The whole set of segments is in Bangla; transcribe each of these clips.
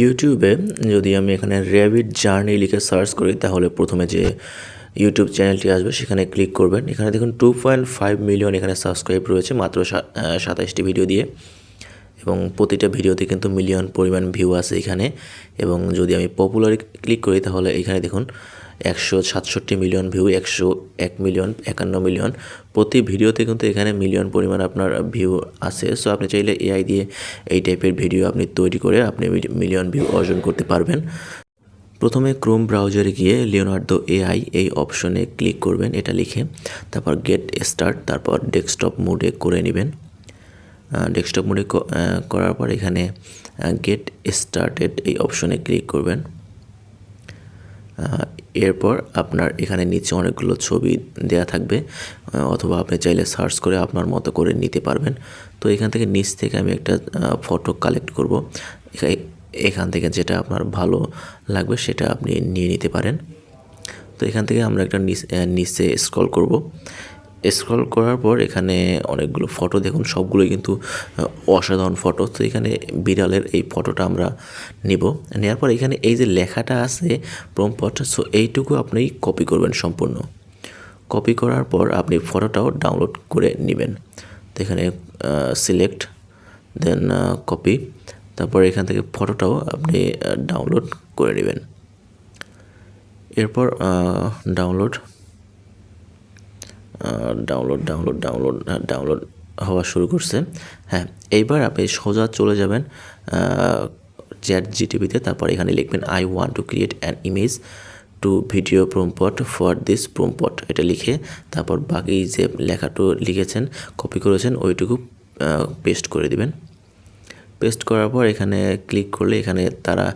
ইউটিউবে যদি আমি এখানে র‍্যাবিড জার্নি লিখে সার্চ করি, তাহলে প্রথমে যে ইউটিউব চ্যানেলটি আসবে, সেখানে ক্লিক করবেন। এখানে দেখুন টু পয়েন্ট ফাইভ মিলিয়ন এখানে সাবস্ক্রাইব রয়েছে, মাত্র সাতাশটি ভিডিও দিয়ে। এবং প্রতিটা ভিডিওতে কিন্তু মিলিয়ন পরিমাণ ভিউ আছে এখানে। এবং যদি আমি পপুলার ক্লিক করি, তাহলে এখানে দেখুন একশো সাতষট্টি মিলিয়ন ভিউ একশো এক মিলিয়ন একান্ন মিলিয়ন প্রতি ভিডিওতে কিন্তু এখানে মিলিয়ন পরিমাণ আপনার ভিউ আছে। সো আপনি চাইলে এআই দিয়ে এই টাইপের ভিডিও আপনি তৈরি করে আপনি মিলিয়ন ভিউ অর্জন করতে পারবেন। প্রথমে ক্রোম ব্রাউজারে গিয়ে লিওনার্দো এআই এই অপশনে ক্লিক করবেন, এটা লিখে। তারপর গেট স্টার্ট তারপর ডেস্কটপ মোডে করে নেবেন। ডেস্কটপ মোডে করার পর এখানে গেট স্টার্টেড এই অপশনে ক্লিক করবেন। এরপর আপনার এখানে নিচে অনেকগুলো ছবি দেয়া থাকবে অথবা আপনি চাইলে সার্চ করে আপনার মতো করে নিতে পারবেন। তো এখান থেকে নিচ থেকে আমি একটা ফটো কালেক্ট করব। এখান থেকে যেটা আপনার ভালো লাগবে সেটা আপনি নিয়ে নিতে পারেন। তো এখান থেকে আমরা একটা নিচে স্ক্রল করব। স্ক্রল করার পর এখানে অনেকগুলো ফটো দেখুন সবগুলোই কিন্তু অসাধারণ ফটো তো এখানে বিড়ালের এই ফটোটা আমরা নিব। নেওয়ার পর এখানে এই যে লেখাটা আছে প্রমপট সো এইটুকু আপনি কপি করবেন সম্পূর্ণ। কপি করার পর আপনি ফটোটাও ডাউনলোড করে নেবেন। তো এখানে সিলেক্ট দেন কপি তারপর এখান থেকে ফটোটাও আপনি ডাউনলোড করে নেবেন। এরপর download download download download download হওয়া শুরু করছে। হ্যাঁ এইবার আপনি সোজা চলে যাবেন চ্যাট জিটিভিতে তারপর এখানে লিখবেন I want to create an image to video prompt for this prompt এটা লিখে তারপর বাকি যে লেখাটু লিখেছেন কপি করেছেন, ওইটুকু পেস্ট করে দিবেন। পেস্ট করার পর এখানে ক্লিক করলে এখানে তারা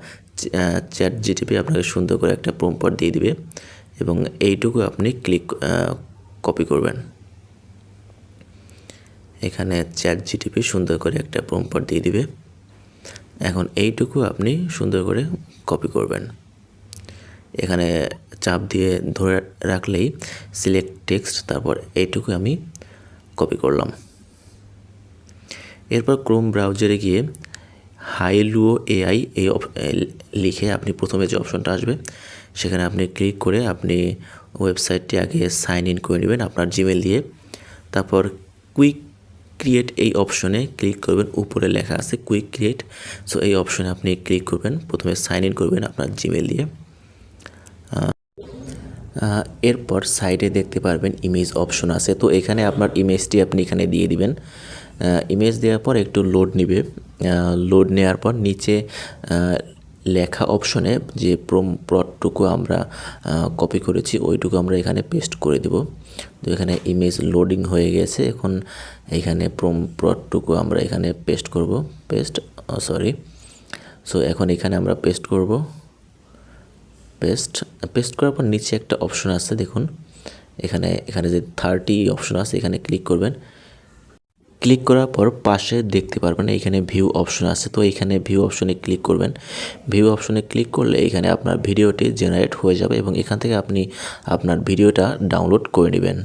চ্যাট জিটিপি আপনাকে সুন্দর করে একটা প্রোমপট দিয়ে দিবে। এবং এইটুকু আপনি ক্লিক কপি করবেন। এখানে চ্যাট জিটিপি সুন্দর করে একটা প্রম্পট দিয়ে দিবে। এখন এইটুকু আপনি সুন্দর করে কপি করবেন। এখানে চাপ দিয়ে ধরে রাখলেই সিলেক্ট টেক্সট তারপর এইটুকু আমি কপি করলাম। এরপর ক্রোম ব্রাউজারে গিয়ে হাইলুও এআই এই লিখে আপনি প্রথমে যে অপশনটা আসবে, সেখানে আপনি ক্লিক করে আপনি ওয়েবসাইটটি আগে সাইন ইন করে নেবেন আপনার জিমেল দিয়ে। তারপর কুইক ক্রিয়েট এই অপশনে ক্লিক করবেন, উপরে লেখা আছে কুইক ক্রিয়েট। সো এই অপশনে আপনি ক্লিক করবেন, প্রথমে সাইন ইন করবেন আপনার জিমেল দিয়ে। এরপর সাইডে দেখতে পারবেন ইমেজ অপশন আছে। তো এখানে আপনার ইমেজটি আপনি এখানে দিয়ে দিবেন। ইমেজ দেওয়ার পর একটু লোড নিবে। লোড নেওয়ার পর নিচে লেখা অপশনে যে প্রোম প্লটটুকু আমরা কপি করেছি, ওইটুকু আমরা এখানে পেস্ট করে দেব। তো এখানে ইমেজ লোডিং হয়ে গেছে। এখন এখানে প্রোম প্লটটুকু আমরা এখানে পেস্ট করব। পেস্ট সরি সো এখন এখানে আমরা পেস্ট করব। পেস্ট পেস্ট করার পর নিচে একটা অপশন আছে দেখুন। এখানে এখানে যে থার্টি অপশন আছে, এখানে ক্লিক করবেন। ক্লিক করার পর পাশে দেখতে পারবেন এখানে ভিউ অপশন আছে। তো এখানে ভিউ অপশনে ক্লিক করবেন। ভিউ অপশনে ক্লিক করলে এখানে আপনার ভিডিওটি জেনারেট হয়ে যাবে এবং এখান থেকে আপনি আপনার ভিডিওটা ডাউনলোড করে নেবেন।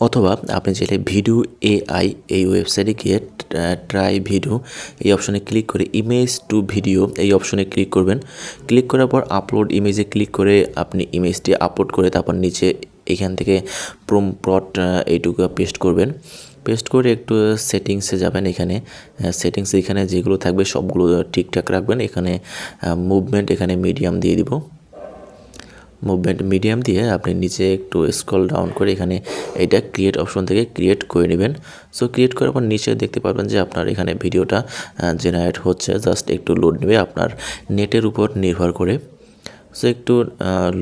অথবা আপনি চাইলে ভিডিও এআই এই ওয়েবসাইটে গিয়ে ট্রাই ভিডিও এই অপশনে ক্লিক করে ইমেজ টু ভিডিও এই অপশনে ক্লিক করবেন। ক্লিক করার পর আপলোড ইমেজে ক্লিক করে আপনি ইমেজটি আপলোড করে তারপর নিচে এখান থেকে প্রোম প্লট এইটুকু পেস্ট করবেন। পেস্ট করে একটু সেটিংসে যাবেন এখানে। সেটিংস এখানে যেগুলো থাকবে সবগুলো ঠিকঠাক রাখবেন। এখানে মুভমেন্ট এখানে মিডিয়াম দিয়ে দিব। মুভমেন্ট মিডিয়াম দিয়ে আপনি নিচে একটু স্ক্রল ডাউন করে এখানে এটা ক্রিয়েট অপশন থেকে ক্রিয়েট করে নেবেন। সো ক্রিয়েট করার পর নিচে দেখতে পারবেন যে আপনার এখানে ভিডিওটা জেনারেট হচ্ছে। জাস্ট একটু লোড নেবে আপনার নেটের উপর নির্ভর করে। সো একটু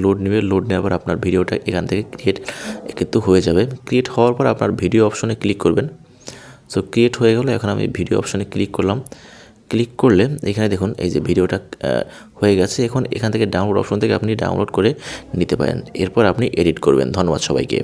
লোড নেবে লোড নেওয়ার পর আপনার ভিডিওটা এখান থেকে ক্রিয়েট কিন্তু হয়ে যাবে। ক্রিয়েট হওয়ার পর আপনার ভিডিও অপশনে ক্লিক করবেন। সো ক্রিয়েট হয়ে গেলো, এখন আমি ভিডিও অপশনে ক্লিক করলাম। ক্লিক করলে এখানে দেখুন, এই যে ভিডিওটা হয়ে গেছে। এখন এখান থেকে ডাউনলোড অপশন থেকে আপনি ডাউনলোড করে নিতে পারেন। এরপর আপনি এডিট করবেন। ধন্যবাদ সবাইকে।